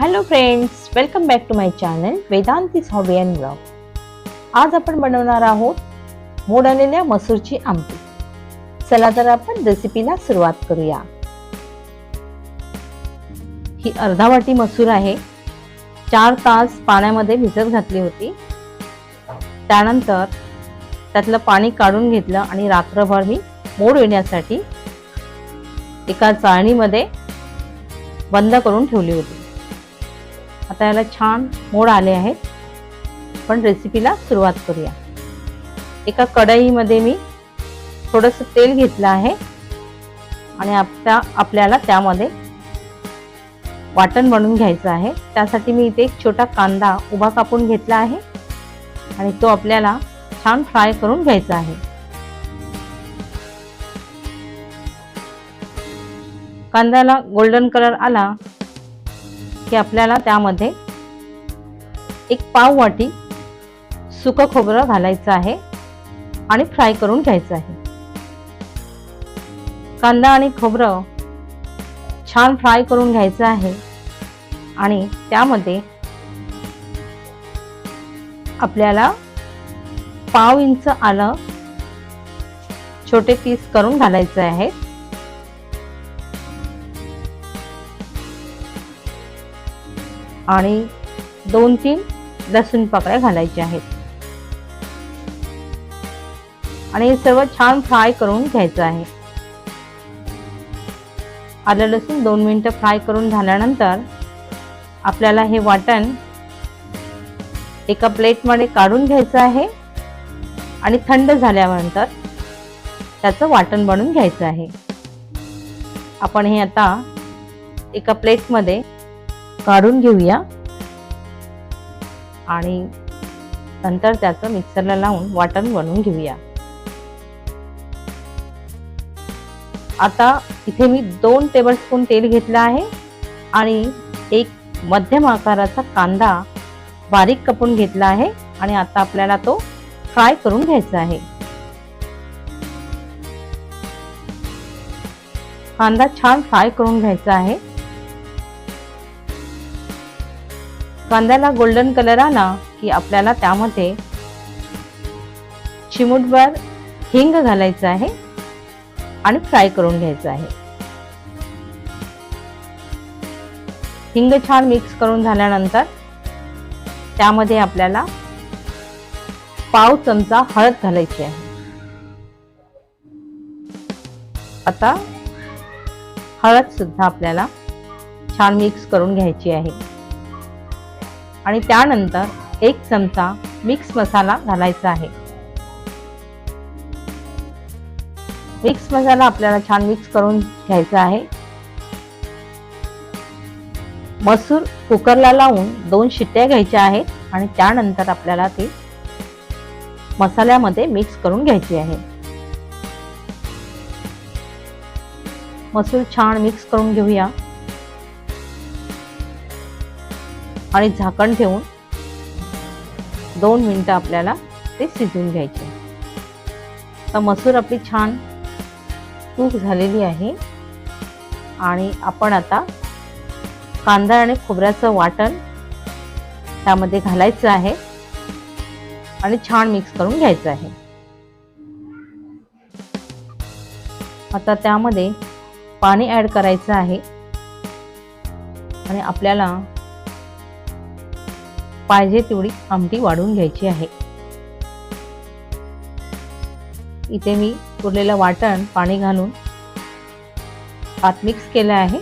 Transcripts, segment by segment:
Hello friends welcome back to my channel Vedanti's hobby and blog आज आपण बनवणार आहोत मोड आलेल्या मसूरची आमटी. चला तर आपण रेसिपीला सुरुवात करूया. ही अर्धा वाटी मसूर आहे. चार तास पाण्यामध्ये भिजत घातली होती. त्यानंतर त्यातलं पाणी काढून घेतलं आणि रात्रभर मी मोड येण्यासाठी एका चाळणीमध्ये बंद करून ठेवली होती. आता याला छान मोड आले आहेत. पण रेसिपीला सुरुवात करूया. एका कढईमध्ये मी थोडंसं तेल घेतलं आहे. आणि आता आपल्याला त्यामध्ये वाटण बनवून घ्यायचं आहे. त्यासाठी मी इथे एक छोटा कांदा उभा कापून घेतला आहे. आणि तो आपल्याला छान फ्राय करून घ्यायचा आहे. कांद्याला गोल्डन कलर आला की आपल्याला त्यामध्ये एक पाव वाटी सुकं खोबरं घालायचं आहे आणि फ्राय करून घ्यायचं आहे. कांदा आणि खोबरं छान फ्राय करून घ्यायचं आहे आणि त्यामध्ये आपल्याला पाव इंच आलं छोटे पीस करून घालायचं आहे आणि दोन तीन लसूण पाकळ्या घालायच्या आहेत. आणि हे सर्व छान फ्राय करून घ्यायचं आहे. आलं लसूण दोन मिनटं फ्राय करून झाल्यानंतर आपल्याला हे वाटण एका प्लेटमध्ये काढून घ्यायचं आहे. आणि थंड झाल्यानंतर त्याचं वाटण बनवून घ्यायचं आहे. आपण हे आता एका प्लेटमध्ये काढून घेऊया. आणि नंतर त्याचं मिक्सरला लावून वाटण बनवून घेऊया. आता इथे मी दोन टेबलस्पून तेल घेतलं आहे आणि एक मध्यम आकाराचा कांदा बारीक कपून घेतला आहे आणि आता आपल्याला तो फ्राय करून घ्यायचा आहे. कांदा छान फ्राय करून घ्यायचा आहे. कांद्याला गोल्डन कलर आला की आपल्याला त्यामध्ये चिमूटभर हिंग घालायचं आहे आणि फ्राय करून घ्यायचं आहे. हिंग छान मिक्स करून झाल्यानंतर त्यामध्ये आपल्याला पाव चमचा हळद घालायची आहे. आता हळद सुद्धा आपल्याला छान मिक्स करून घ्यायची आहे. आणि त्यानंतर एक चमचा मिक्स मसाला घालायचा आहे. मिक्स मसाला आपल्याला छान मिक्स करून घ्यायचा आहे. मसूर कुकरला लावून दोन शिट्ट्या घ्यायच्या आहेत आणि त्यानंतर आपल्याला ते मसाल्यामध्ये मिक्स करून घ्यायची आहे. मसूर छान मिक्स करून घेऊया. आणि झाकण ठेवून दोन मिनटं आपल्याला ते शिजवून घ्यायचे. तर मसूर आपली छान तूप झालेली आहे. आणि आपण आता कांदा आणि खोबऱ्याचं वाटण त्यामध्ये घालायचं आहे. आणि छान मिक्स करून घ्यायचं आहे. आता त्यामध्ये पाणी ॲड करायचं आहे. आणि आपल्याला पाहिजे तेवढी आमटी वाढवून घ्यायची आहे. इथे मी उरलेलं वाटण पाणी घालून आत मिक्स केलं आहे.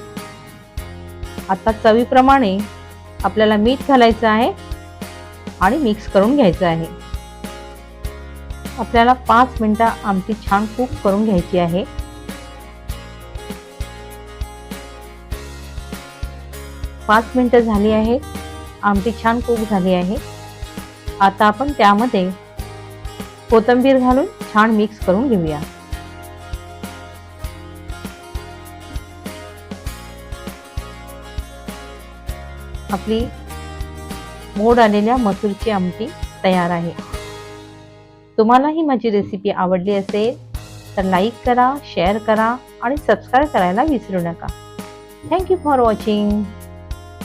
आता चवीप्रमाणे आपल्याला मीठ घालायचं आहे आणि मिक्स करून घ्यायचं आहे. आपल्याला पाच मिनटं आमटी छान कुक करून घ्यायची आहे. पाच मिनटं झाली आहेत. आमटी छान कुक झाली आहे. आता आपण त्यामध्ये कोथिंबीर घालून छान मिक्स करून घेऊया. आपली मोड आलेल्या मसूरची आमटी तयार आहे. तुम्हाला ही माझी रेसिपी आवडली असेल तर लाईक करा शेअर करा आणि सबस्क्राईब करायला विसरू नका. Thank you for watching